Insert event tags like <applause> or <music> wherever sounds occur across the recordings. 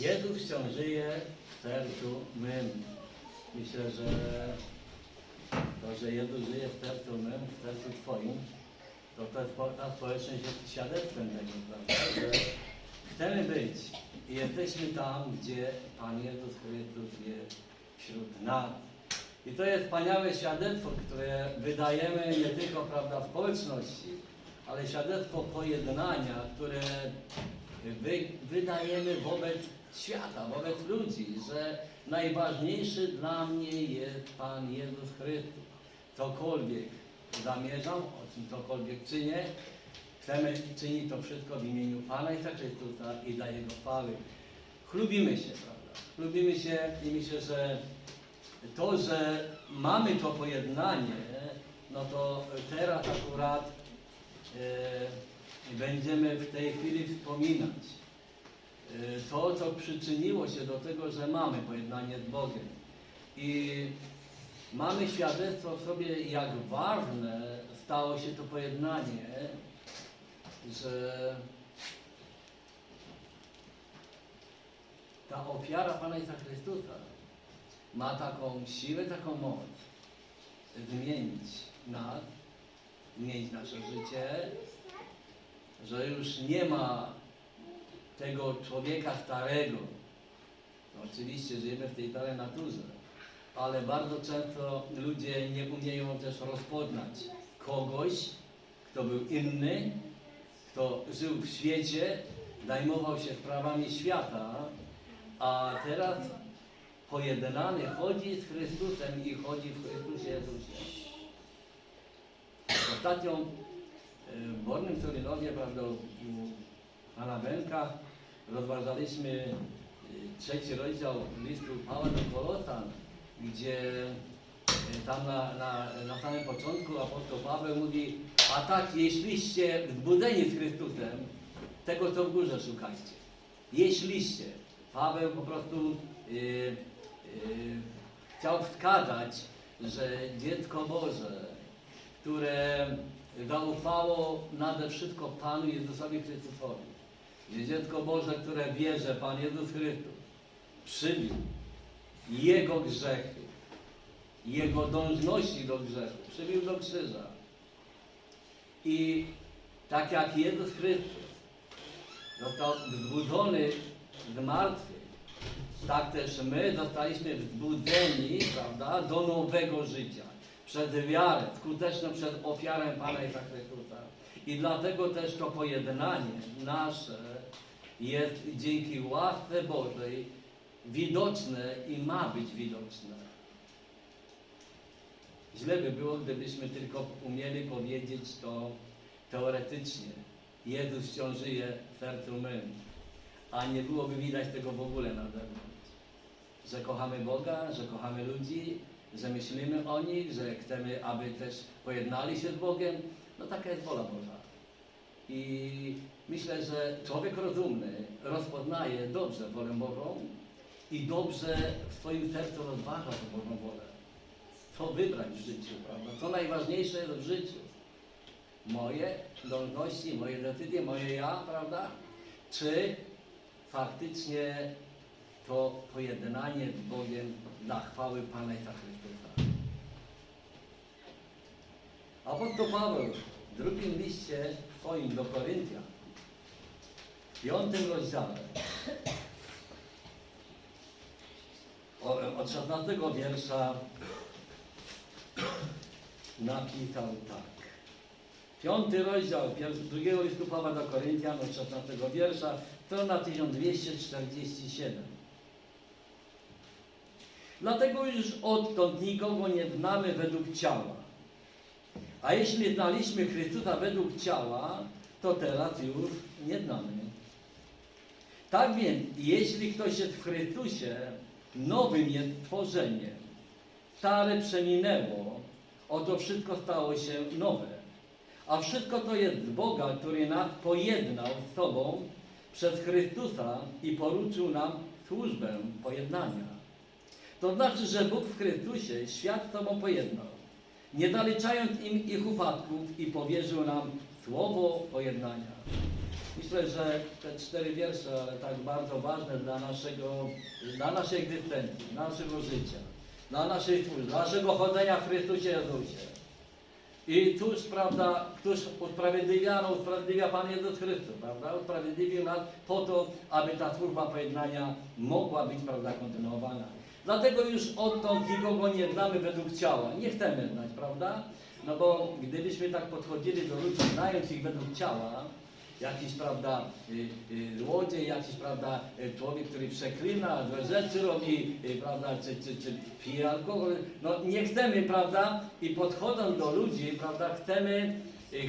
Jezus wciąż żyje w sercu mym. Myślę, że to, że Jezus żyje w sercu mym, w sercu Twoim, to ta, spo- ta społeczność jest świadectwem tego, prawda? Że chcemy być i jesteśmy tam, gdzie Pan Jezus Chrystus jest wśród nas. I to jest wspaniałe świadectwo, które wydajemy nie tylko prawda, społeczności, ale świadectwo pojednania, które wy, wydajemy wobec świata, wobec ludzi, że najważniejszy dla mnie jest Pan Jezus Chrystus. Cokolwiek zamierzam, o czym cokolwiek czynię, chcemy czynić to wszystko w imieniu Pana Jezusa Chrystusa i dla Jego chwały. Chlubimy się, prawda? Chlubimy się i myślę, że to, że mamy to pojednanie, no to teraz akurat e, będziemy w tej chwili wspominać to, co przyczyniło się do tego, że mamy pojednanie z Bogiem. I mamy świadectwo w sobie, jak ważne stało się to pojednanie, że ta ofiara Pana Jezusa Chrystusa ma taką siłę, taką moc zmienić nas, zmienić nasze życie, że już nie ma tego człowieka starego. No, oczywiście żyjemy w tej starej naturze, ale bardzo często ludzie nie umieją też rozpoznać kogoś, kto był inny, kto żył w świecie, zajmował się sprawami świata, a teraz pojednany chodzi z Chrystusem i chodzi w Chrystusie Jezusie. Ostatnio e, w Bornym Solinowie, prawda, u Pana Węka rozważaliśmy e, trzeci rozdział listu Pawła do Kolosan, gdzie e, tam na, na, na samym początku apostoł Paweł mówi, a tak, jeśliście wzbudzeni z Chrystusem, tego co w górze szukajcie. Jeśliście. Paweł po prostu y, y, chciał wskazać, że dziecko Boże, które zaufało nade wszystko Panu Jezusowi Chrystusowi, że dziecko Boże, które wie, że Pan Jezus Chrystus przybił Jego grzechy, Jego dążności do grzechu, przybił do krzyża. I tak jak Jezus Chrystus został wzbudzony z martwych, tak też my zostaliśmy wzbudzeni, prawda, do nowego życia. Przez wiarę, skuteczną przez ofiarę Pana Jezusa Chrystusa. I dlatego też to pojednanie nasze jest dzięki łasce Bożej widoczne i ma być widoczne. Źle by było, gdybyśmy tylko umieli powiedzieć to teoretycznie. Jezus wciąż żyje w sercu a nie byłoby widać tego w ogóle na zewnątrz. Że kochamy Boga, że kochamy ludzi, że myślimy o nich, że chcemy, aby też pojednali się z Bogiem. No taka jest wola Boża. I myślę, że człowiek rozumny rozpoznaje dobrze wolę Bożą i dobrze w swoim sercu rozważa tę Bożą wolę. Co wybrać w życiu, prawda? Co najważniejsze jest w życiu moje zdolności, moje decyzje, moje ja, prawda? Czy faktycznie to pojednanie z Bogiem dla chwały Pana Jezusa Chrystusa. Apostoł Paweł drugim liście swoim do Koryntia, w piątym rozdziale, od 16 wiersza napisał tak. Piąty rozdział drugiego listu Pawła do Koryntian od 16 wiersza, strona 1247. Dlatego już odtąd nikogo nie znamy według ciała. A jeśli znaliśmy Chrystusa według ciała, to teraz już nie znamy. Tak więc, jeśli ktoś jest w Chrystusie, nowym jest tworzeniem. Stare przeminęło, oto wszystko stało się nowe. A wszystko to jest z Boga, który nas pojednał z sobą przez Chrystusa i poruczył nam służbę pojednania. To znaczy, że Bóg w Chrystusie świat sobą pojednał, nie zaliczając im ich upadków i powierzył nam słowo pojednania. Myślę, że te cztery wiersze, ale tak bardzo ważne dla naszego, dla naszej egzystencji, naszego życia, dla naszej służby, dla naszego chodzenia w Chrystusie Jezusie. I tuż, prawda, któż usprawiedliwia, no usprawiedliwia Pan Jezus Chrystus, prawda? Usprawiedliwił nas po to, aby ta służba pojednania mogła być, prawda, kontynuowana. Dlatego już odtąd nikogo nie znamy według ciała. Nie chcemy znać, prawda? No bo gdybyśmy tak podchodzili do ludzi, znając ich według ciała, jakiś, prawda, y, y, złodziej, jakiś, prawda, y, człowiek, który przeklina, złe rzeczy robi, prawda, czy, czy, czy pije alkohol, no nie chcemy, prawda, i podchodząc do ludzi, prawda, chcemy,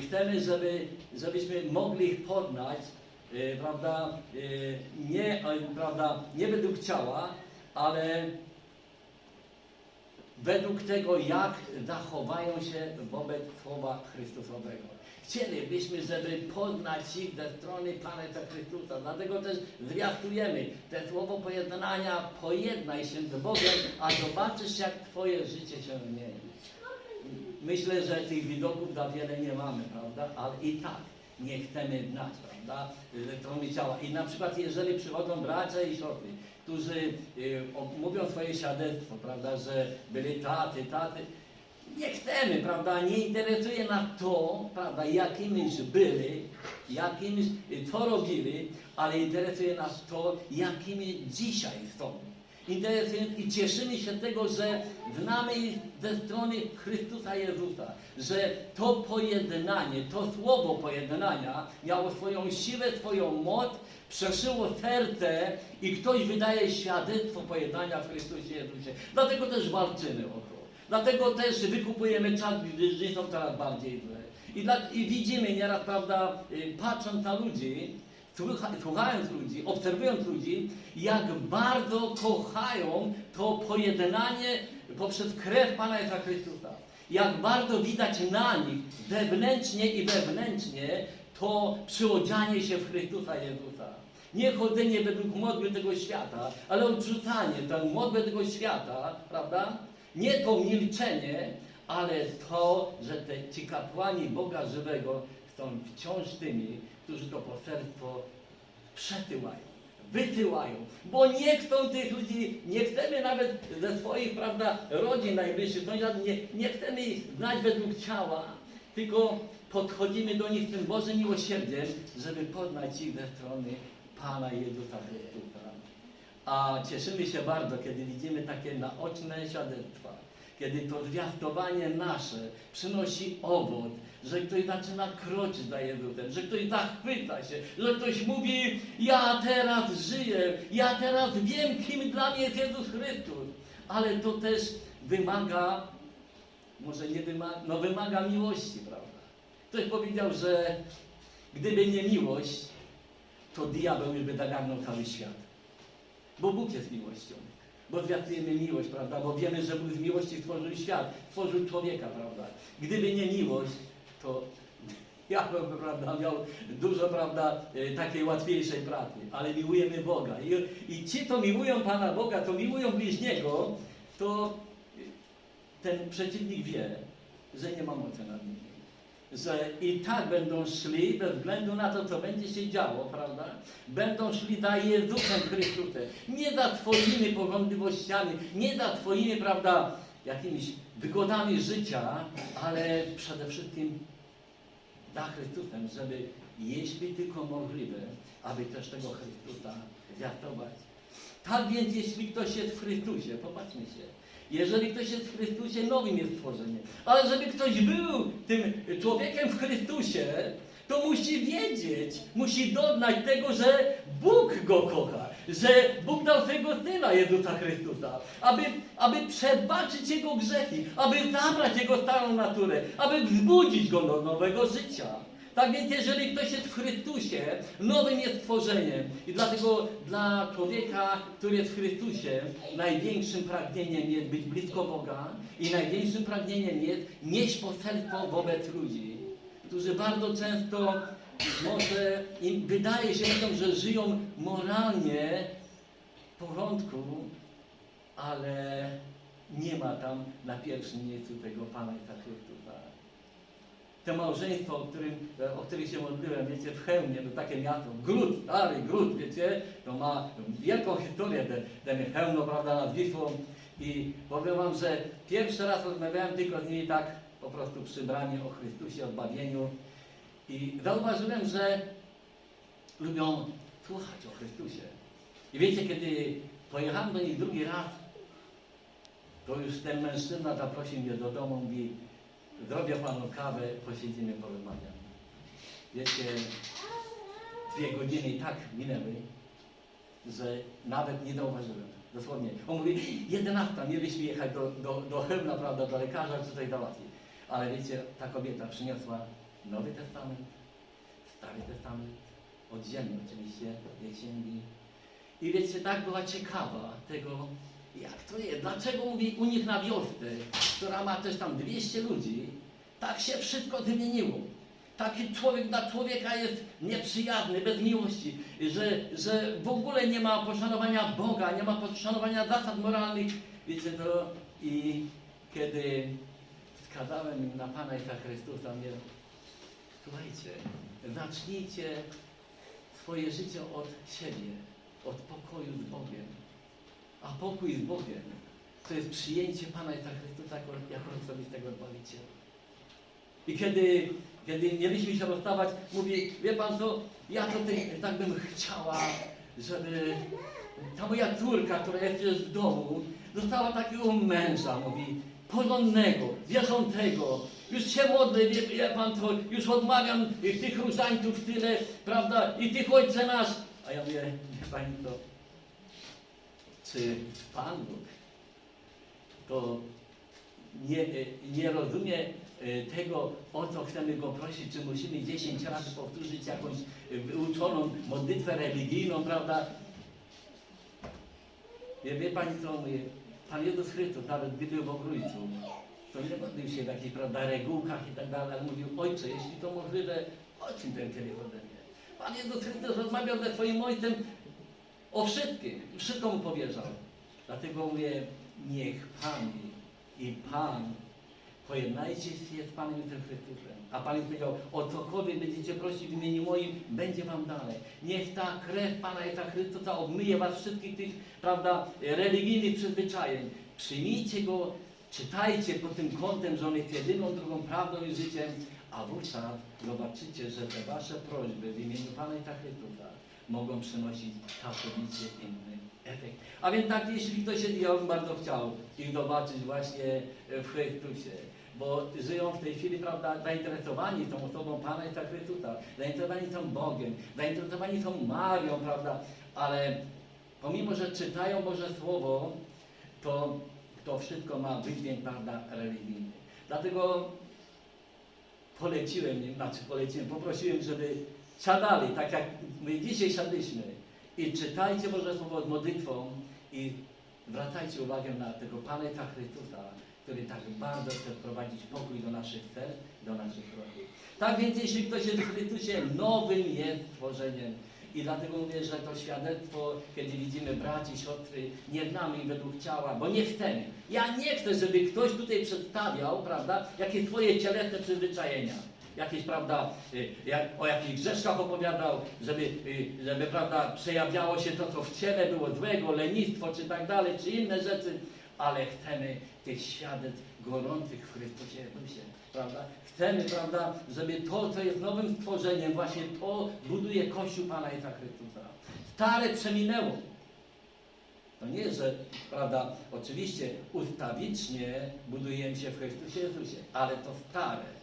chcemy, żeby, żebyśmy mogli ich poznać, prawda, nie, prawda, nie według ciała, ale według tego, jak zachowają się wobec Słowa Chrystusowego. Chcielibyśmy, żeby poznać ich ze strony Pana Chrystusa. Dlatego też zwiastujemy te słowo pojednania, pojednaj się z Bogiem, a zobaczysz, jak Twoje życie się zmieni. Myślę, że tych widoków za wiele nie mamy, prawda? Ale i tak nie chcemy znać, prawda? Ze strony ciała. I na przykład, jeżeli przychodzą bracia i siostry, którzy y, mówią swoje świadectwo, prawda, że byli taty, taty, nie chcemy, prawda, nie interesuje nas to, prawda, jakimiś byli, jakimiś, y, co robili, ale interesuje nas to, jakimi dzisiaj są. I cieszymy się tego, że znamy ich ze strony Chrystusa Jezusa, że to pojednanie, to słowo pojednania miało swoją siłę, swoją moc, przeszyło serce i ktoś wydaje świadectwo pojednania w Chrystusie Jezusie. Dlatego też walczymy o to. Dlatego też wykupujemy czas, gdyż dni są coraz bardziej złe. I, dla, I widzimy nieraz, prawda, y, patrząc na ludzi, słuchając ludzi, obserwując ludzi, jak bardzo kochają to pojednanie poprzez krew Pana Jezusa Chrystusa. Jak bardzo widać na nich wewnętrznie i wewnętrznie to przyodzianie się w Chrystusa Jezusa. Nie chodzenie według modły tego świata, ale odrzucanie tę modłę tego świata, prawda? Nie to milczenie, ale to, że te, ci kapłani Boga żywego są wciąż tymi, którzy to poselstwo przesyłają, wysyłają, bo nie chcą tych ludzi, nie chcemy nawet ze swoich, prawda, rodzin najbliższych, sąsiadów, nie, nie chcemy ich znać według ciała, tylko podchodzimy do nich tym Bożym miłosierdziem, żeby poznać ich ze strony Pana Jezusa Chrystusa. A cieszymy się bardzo, kiedy widzimy takie naoczne świadectwa, kiedy to zwiastowanie nasze przynosi owoc, że ktoś zaczyna kroczyć za Jezusem, że ktoś zachwyca się, że ktoś mówi, ja teraz żyję, ja teraz wiem, kim dla mnie jest Jezus Chrystus. Ale to też wymaga, może nie wymaga, no wymaga miłości, prawda? Ktoś powiedział, że gdyby nie miłość, to diabeł już by zagarnął cały świat. Bo Bóg jest miłością. Bo zwiastujemy miłość, prawda? Bo wiemy, że Bóg z miłości stworzył świat, stworzył człowieka, prawda? Gdyby nie miłość, to <laughs> ja bym, prawda, miał dużo, prawda, e, takiej łatwiejszej pracy. Ale miłujemy Boga. I, I ci, co miłują Pana Boga, to miłują bliźniego, to ten przeciwnik wie, że nie ma mocy nad nim że i tak będą szli bez względu na to, co będzie się działo, prawda? Będą szli za Jezusem Chrystusem, nie za Twoimi porządliwościami, nie za Twoimi, prawda, jakimiś wygodami życia, ale przede wszystkim za Chrystusem, żeby, jeśli tylko możliwe, aby też tego Chrystusa zwiastować. Tak więc, jeśli ktoś jest w Chrystusie, popatrzmy się, jeżeli ktoś jest w Chrystusie, nowym jest stworzeniem. Ale żeby ktoś był tym człowiekiem w Chrystusie, to musi wiedzieć, musi doznać tego, że Bóg go kocha, że Bóg dał swojego Syna Jezusa Chrystusa, aby, aby przebaczyć Jego grzechy, aby zabrać Jego starą naturę, aby wzbudzić Go do nowego życia. Tak więc, jeżeli ktoś jest w Chrystusie, nowym jest stworzeniem. I dlatego dla człowieka, który jest w Chrystusie, największym pragnieniem jest być blisko Boga i największym pragnieniem jest nieść poselstwo wobec ludzi, którzy bardzo często może im wydaje się, że żyją moralnie w porządku, ale nie ma tam na pierwszym miejscu tego Pana Jezusa Chrystusa. To małżeństwo, o którym, e, o którym się modliłem, wiecie, w Chełmie, to takie miasto, gród, stary gród, wiecie, to ma wielką historię, ten, ten Chełm, prawda, nad Wisłą. I powiem wam, że pierwszy raz rozmawiałem tylko z nimi tak po prostu przy bramie o Chrystusie, o zbawieniu. I zauważyłem, że lubią słuchać o Chrystusie. I wiecie, kiedy pojechałem do nich drugi raz, to już ten mężczyzna zaprosił mnie do domu, mówi, zrobię panu kawę, posiedzimy, porozmawiamy. Wiecie, dwie godziny i tak minęły, że nawet nie zauważyłem. Dosłownie. On mówi, 11, mieliśmy jechać do, do, do Chełmna, prawda, do lekarza, czy coś załatwić. Ale wiecie, ta kobieta przyniosła Nowy Testament, Stary Testament, oddzielny oczywiście, księgi. I wiecie, tak była ciekawa tego, jak to jest, dlaczego mówi u nich na wiosce, która ma też tam 200 ludzi, tak się wszystko zmieniło. Taki człowiek dla człowieka jest nieprzyjazny, bez miłości, że, że w ogóle nie ma poszanowania Boga, nie ma poszanowania zasad moralnych. Wiecie to i kiedy wskazałem im na Pana Jezusa Chrystusa, mówię, słuchajcie, zacznijcie swoje życie od siebie, od pokoju z Bogiem. A pokój z Bogiem to jest przyjęcie Pana Jezusa Chrystusa jako, jako osobistego Zbawiciela. I kiedy, kiedy mieliśmy się rozstawać, mówi, wie Pan co, ja to ty, tak bym chciała, żeby ta moja córka, która jest już w domu, dostała takiego męża, mówi, porządnego, wierzącego. Już się modlę, wie, wie Pan co, już odmawiam tych różańców tyle, prawda, i tych Ojcze Nasz. A ja mówię, Pani to, czy Pan Bóg to nie, nie rozumie e, tego, o co chcemy Go prosić, czy musimy 10 razy powtórzyć jakąś e, wyuczoną modlitwę religijną, prawda? Wie, wie Pani co mówię? Pan Jezus Chrystus, nawet gdy był w ogrójcu, to nie modlił się w jakichś, prawda, regułkach i tak dalej, ale mówił, Ojcze, jeśli to możliwe, odsuń ten kielich ode mnie. Pan Jezus Chrystus rozmawiał ze swoim Ojcem o wszystkim, wszystko mu powierzał. Dlatego mówię, niech Pan i Pan pojednajcie się z Panem Jezusem Chrystusem. A Pan powiedział, o cokolwiek będziecie prosić w imieniu moim, będzie wam dane. Niech ta krew Pana Jezusa Chrystusa obmyje was wszystkich tych, prawda, religijnych przyzwyczajeń. Przyjmijcie Go, czytajcie pod tym kątem, że On jest jedyną, drugą prawdą i życiem, a wówczas zobaczycie, że te wasze prośby w imieniu Pana Jezusa Chrystusa mogą przynosić całkowicie inny efekt. A więc tak, jeśli ktoś ja bym bardzo chciał ich zobaczyć właśnie w Chrystusie, bo żyją w tej chwili, prawda, zainteresowani tą osobą Pana Jezusa Chrystusa, zainteresowani są Bogiem, zainteresowani są Marią, prawda, ale pomimo, że czytają Boże Słowo, to to wszystko ma wydźwięk, prawda, religijny. Dlatego poleciłem znaczy poleciłem, poprosiłem, żeby siadali, tak jak my dzisiaj siadliśmy i czytajcie Boże Słowo z modlitwą i zwracajcie uwagę na tego Pana Chrystusa, który tak bardzo chce wprowadzić pokój do naszych serc, do naszych rodzin. Tak więc jeśli ktoś jest w Chrystusie, nowym jest stworzeniem. I dlatego mówię, że to świadectwo, kiedy widzimy braci, siostry, nie znamy ich według ciała, bo nie chcemy. Ja nie chcę, żeby ktoś tutaj przedstawiał, prawda, jakieś swoje cielesne przyzwyczajenia. Jakieś, prawda, y, o jakichś grzeszkach opowiadał, żeby, y, żeby, prawda, przejawiało się to, co w ciele było złego, lenistwo, czy tak dalej, czy inne rzeczy, ale chcemy tych świadectw gorących w Chrystusie Jezusie, prawda? Chcemy, prawda, żeby to, co jest nowym stworzeniem, właśnie to buduje Kościół Pana Jezusa Chrystusa. Stare przeminęło. To nie, że, prawda, oczywiście ustawicznie budujemy się w Chrystusie Jezusie, ale to stare,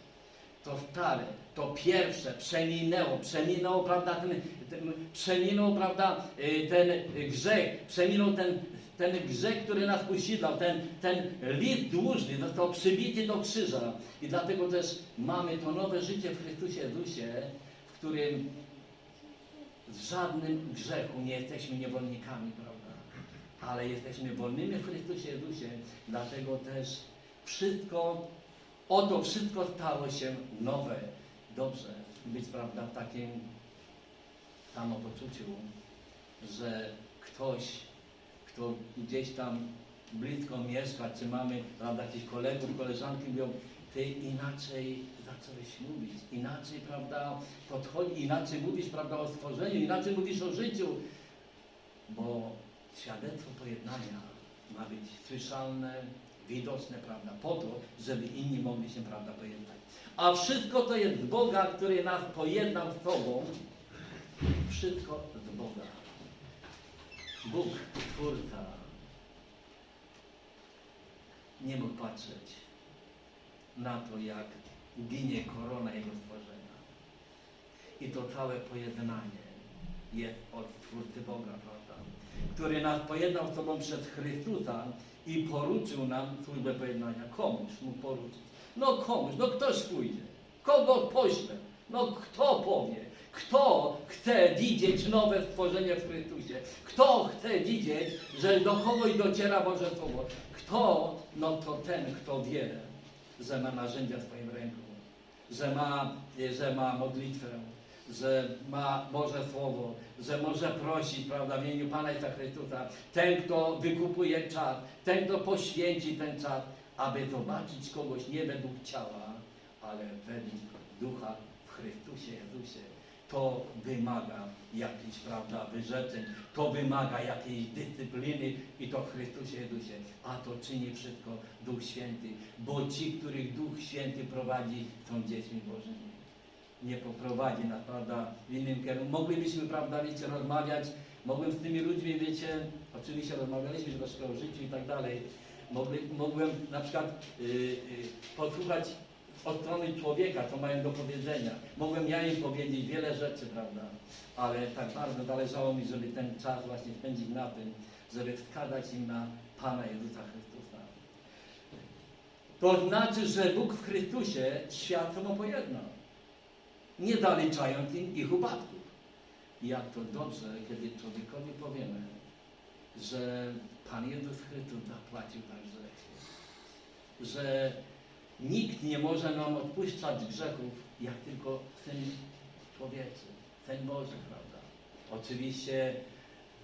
to stare, to pierwsze przeminęło, przeminął, prawda, ten, ten, przeminął, prawda, y, ten grzech, przeminął ten, ten grzech, który nas usidlał, ten, ten list dłużny został przybity do krzyża i dlatego też mamy to nowe życie w Chrystusie Jezusie, w którym z żadnym grzechu nie jesteśmy niewolnikami, prawda? Ale jesteśmy wolnymi w Chrystusie Jezusie, dlatego też wszystko, oto wszystko stało się nowe. Dobrze być, prawda, w takim samopoczuciu, że ktoś, kto gdzieś tam blisko mieszka, czy mamy, prawda, jakichś kolegów, koleżanki, mówią, ty inaczej zacząłeś mówić, inaczej, prawda, podchodzi, inaczej mówisz, prawda, o stworzeniu, inaczej mówisz o życiu, bo świadectwo pojednania ma być słyszalne, widoczne, prawda, po to, żeby inni mogli się, prawda, pojednać. A wszystko to jest Boga, który nas pojednał z Tobą. Wszystko z Boga. Bóg, Twórca, nie mógł patrzeć na to, jak ginie korona Jego stworzenia. I to całe pojednanie jest od Twórcy Boga, prawda? Który nas pojednał z Sobą przez Chrystusa i poruczył nam służbę pojednania. Komuś mógł poruczyć? No komuś, no ktoś pójdzie. Kogo pośle? No kto powie? Kto chce widzieć nowe stworzenie w Chrystusie? Kto chce widzieć, że do kogoś dociera Boże Słowo? Kto? No to ten, kto wie, że ma narzędzia w swoim ręku, że ma, że ma modlitwę, że ma Boże Słowo, że może prosić, prawda, w imieniu Pana Jezusa Chrystusa. Ten, kto wykupuje czas, ten, kto poświęci ten czas, aby zobaczyć kogoś nie według ciała, ale według Ducha w Chrystusie Jezusie. To wymaga jakichś, prawda, wyrzeczeń, to wymaga jakiejś dyscypliny i to w Chrystusie Jezusie. A to czyni wszystko Duch Święty, bo ci, których Duch Święty prowadzi, są dziećmi Bożymi nie poprowadzi nas, prawda, w innym kierunku. Moglibyśmy, prawda, wiecie, rozmawiać, mogłem z tymi ludźmi, wiecie, oczywiście rozmawialiśmy troszkę o życiu i tak dalej. Mogli, mogłem na przykład y, y, posłuchać od strony człowieka, co mają do powiedzenia. Mogłem ja im powiedzieć wiele rzeczy, prawda, ale tak bardzo zależało mi, żeby ten czas właśnie spędzić na tym, żeby wskazać im na Pana Jezusa Chrystusa. To znaczy, że Bóg w Chrystusie świat pojednał nie zaliczając im ich upadków. I jak to dobrze, kiedy człowiekowi powiemy, że Pan Jezus Chrystus zapłacił za grzechy, że nikt nie może nam odpuszczać grzechów, jak tylko Syn Człowieczy, Syn Boży, prawda? Oczywiście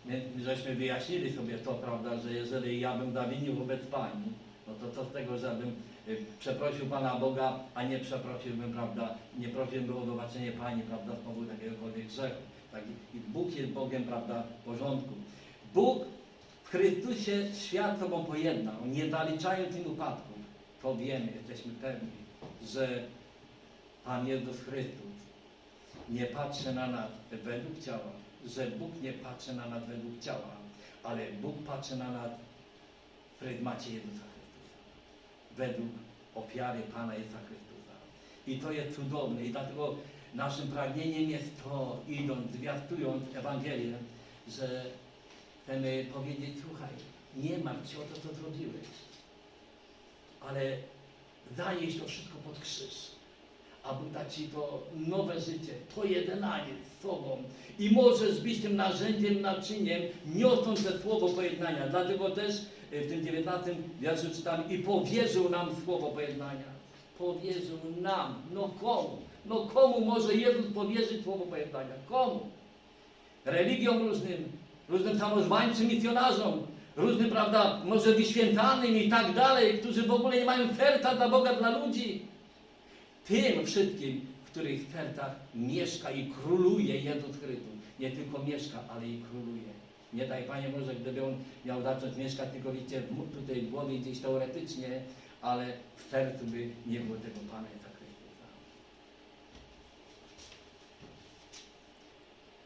my, żeśmy wyjaśnili sobie to, prawda, że jeżeli ja bym zawinił wobec Pani, no to co z tego, żebym y, przeprosił Pana Boga, a nie przeprosiłbym, prawda, nie prosiłbym o zobaczenie Pani, prawda, z powodu jakiegokolwiek grzechu. Tak? I Bóg jest Bogiem, prawda, porządku. Bóg w Chrystusie świat sobą pojednał, nie zaliczając im upadków. To wiemy, jesteśmy pewni, że Pan Jezus Chrystus nie patrzy na nas według ciała, że Bóg nie patrzy na nas według ciała, ale Bóg patrzy na nas w pryzmacie Jezusa. Według ofiary Pana Jezusa Chrystusa. I to jest cudowne. I dlatego naszym pragnieniem jest to, idąc, zwiastując Ewangelię, że chcemy powiedzieć, słuchaj, nie martw się o to, co zrobiłeś, ale zanieś to wszystko pod krzyż a Bóg da Ci to nowe życie, pojednanie z Sobą i możesz być tym narzędziem, naczyniem, niosąc te słowo pojednania. Dlatego też w tym 19 wierszu czytam i powierzył nam słowo pojednania. Powierzył nam. No komu? No komu może Jezus powierzyć słowo pojednania? Komu? Religiom różnym, różnym samozwańczym misjonarzom, różnym, prawda, może wyświętanym i tak dalej, którzy w ogóle nie mają serca dla Boga, dla ludzi tym wszystkim, w których sercach mieszka i króluje Jezus Chrystus. Nie tylko mieszka, ale i króluje. Nie daj Panie może, gdyby On miał zacząć mieszkać tylko wiecie, w- tutaj w głowie gdzieś teoretycznie, ale w sercu by nie było tego Pana Jezusa Chrystusa.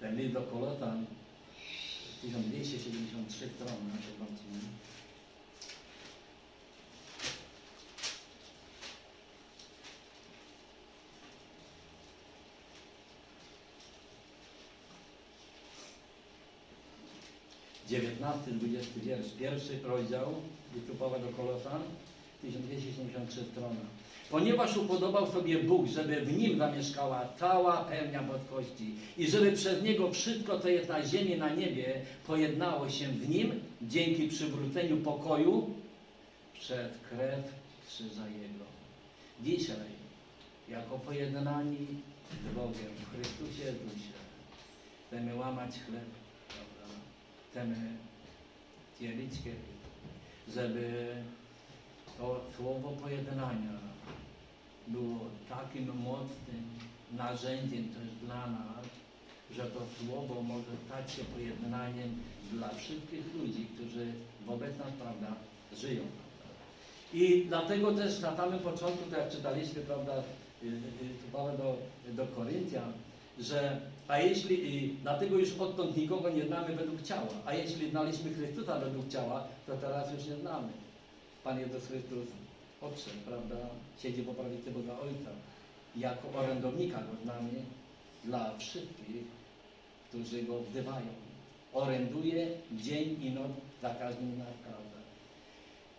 Ten list do Kolosan, 1273 strony na tym odcinku. dziewiętnasty, 20 wiersz, pierwszy rozdział listu Pawła do Kolosan, 1273 strona. Ponieważ upodobał sobie Bóg, żeby w nim zamieszkała cała pełnia boskości i żeby przez niego wszystko, co jest na ziemi, na niebie, pojednało się w nim dzięki przywróceniu pokoju przez krew krzyża Jego. Dzisiaj, jako pojednani z Bogiem w Chrystusie Jezusie, chcemy łamać chleb? Chcemy dzielić kielich, żeby to słowo pojednania było takim mocnym narzędziem też dla nas, że to słowo może stać się pojednaniem dla wszystkich ludzi, którzy wobec nas, prawda, żyją. I dlatego też na samym początku, tak jak czytaliśmy, prawda, y, y, tu do, do Koryntian, że a jeśli, i dlatego już odtąd nikogo nie znamy według ciała, a jeśli znaliśmy Chrystusa według ciała, to teraz już nie znamy. Pan Jezus Chrystus odszedł, prawda, siedzi po prawicy Boga Ojca. Jako orędownika go znamy dla wszystkich, którzy go wzywają. Oręduje dzień i noc za każdym nas, prawda.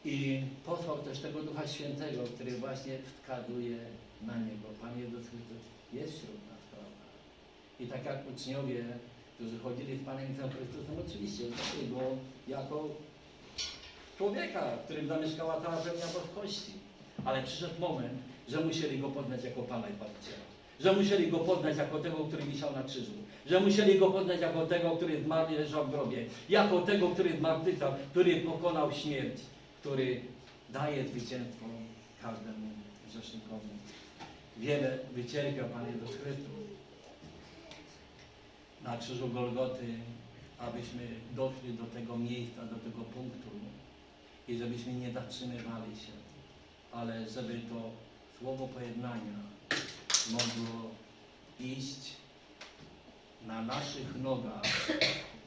I posłał też tego Ducha Świętego, który właśnie wskazuje na Niego. Pan Jezus Chrystus jest wśród nas. I tak jak uczniowie, którzy chodzili z Panem Jezusem Chrystusem, oczywiście znali Go jako człowieka, w którym zamieszkała cała pełnia boskości. Ale przyszedł moment, że musieli Go poznać jako Pana i Zbawiciela. Że musieli Go poznać jako tego, który wisiał na krzyżu. Że musieli Go poznać jako tego, który zmarł i leżał w grobie. Jako tego, który zmartwychwstał, który pokonał śmierć. Który daje zwycięstwo każdemu grzesznikowi. Wiele wycierpiał Pan Jezus Chrystus na krzyżu Golgoty, abyśmy doszli do tego miejsca, do tego punktu i żebyśmy nie zatrzymywali się, ale żeby to słowo pojednania mogło iść na naszych nogach,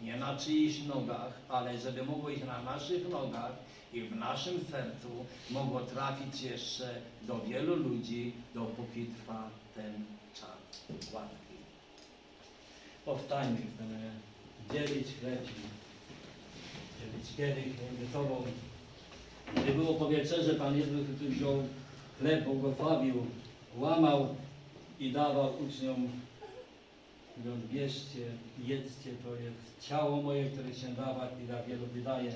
nie na czyichś nogach, ale żeby mogło iść na naszych nogach i w naszym sercu mogło trafić jeszcze do wielu ludzi, dopóki trwa ten czas łaski. Powstańmy, chcemy dzielić chleb dzielić kielich między sobą. Gdy było po wieczerze, Pan Jezus wziął chleb, błogosławił, łamał i dawał uczniom, mówiąc, bierzcie, jedzcie, to jest ciało moje, które się dawać i dla wielu wydaje.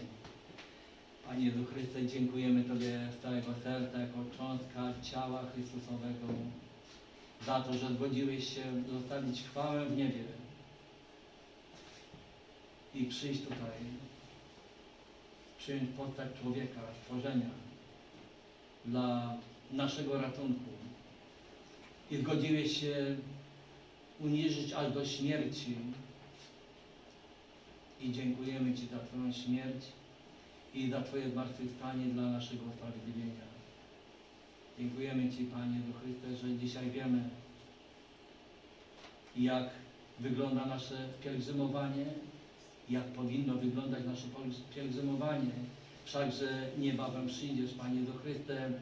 Panie Jezu Chryste, dziękujemy Tobie z całego serca, jako cząstka ciała Chrystusowego, za to, że zgodziłeś się zostawić chwałę w niebie i przyjść tutaj, przyjąć postać człowieka, stworzenia dla naszego ratunku. I zgodziłeś się uniżyć aż do śmierci. I dziękujemy Ci za Twoją śmierć i za Twoje zmartwychwstanie dla naszego usprawiedliwienia. Dziękujemy Ci, Panie do Chryste, że dzisiaj wiemy, jak wygląda nasze pielgrzymowanie, jak powinno wyglądać nasze pielgrzymowanie. Wszakże niebawem przyjdziesz, Panie do Chryste,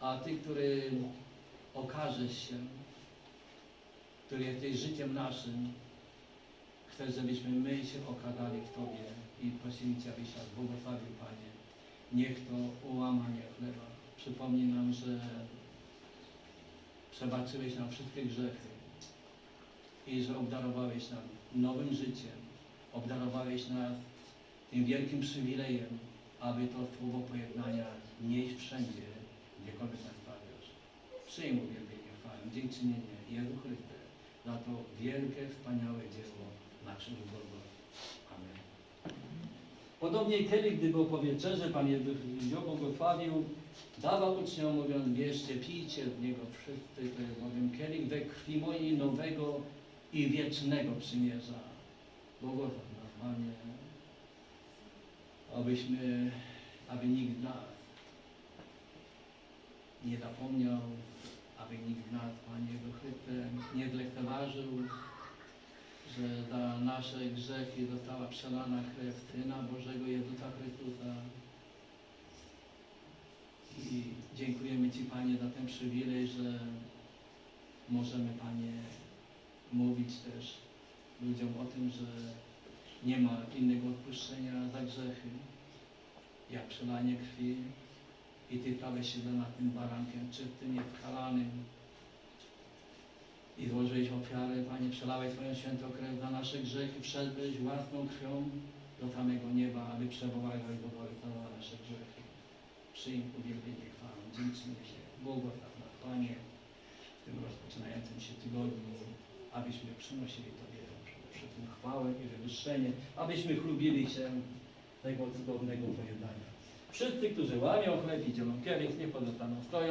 a Ty, który okażesz się, który jesteś życiem naszym, chcesz, żebyśmy my się okazali w Tobie i prosimy Cię, abyś nas błogosławił, Panie. Niech to ułamanie chleba przypomni nam, że przebaczyłeś nam wszystkie grzechy i że obdarowałeś nam nowym życiem, obdarowałeś nas tym wielkim przywilejem, aby to słowo pojednania nieść wszędzie, gdziekolwiek nas stawiasz. Przyjmuj uwielbienie, chwałę, dziękczynienie Jezu Chryste za to wielkie, wspaniałe dzieło na krzyżu Golgoty. Amen. Podobnie kiedy, gdy był po wieczerze, Pan Jezus błogosławił, dawał uczniom, mówiąc, bierzcie, pijcie z niego wszyscy, to jest bowiem kielich we krwi mojej nowego i wiecznego przymierza. Błogosław Panie, abyśmy, aby nikt nas nie zapomniał, aby nikt nas, Panie do Chryste, nie zlekceważył, że za nasze grzechy została przelana krew Syna Bożego Jezusa Chrystusa. I dziękujemy Ci, Panie, za ten przywilej, że możemy, Panie, mówić też ludziom o tym, że nie ma innego odpuszczenia za grzechy, jak przelanie krwi. I Ty stałeś się nas tym barankiem czystym, nieskalanym. I złożyłeś ofiarę, Panie, przelałeś swoją świętą krew za nasze grzechy, wszedłeś własną krwią do samego nieba, aby przebywałeś do Ojca za nasze grzechy. Przyjm uwielbienie chwałę, dziękczynię się, błogosław nas, Panie, w tym rozpoczynającym się tygodniu, abyśmy przynosili Tobie przede wszystkim chwałę i wywyższenie, abyśmy chlubili się tego cudownego pojednania. Wszyscy, którzy łamią chleb i dzielą kielich, nie pozostaną stoją.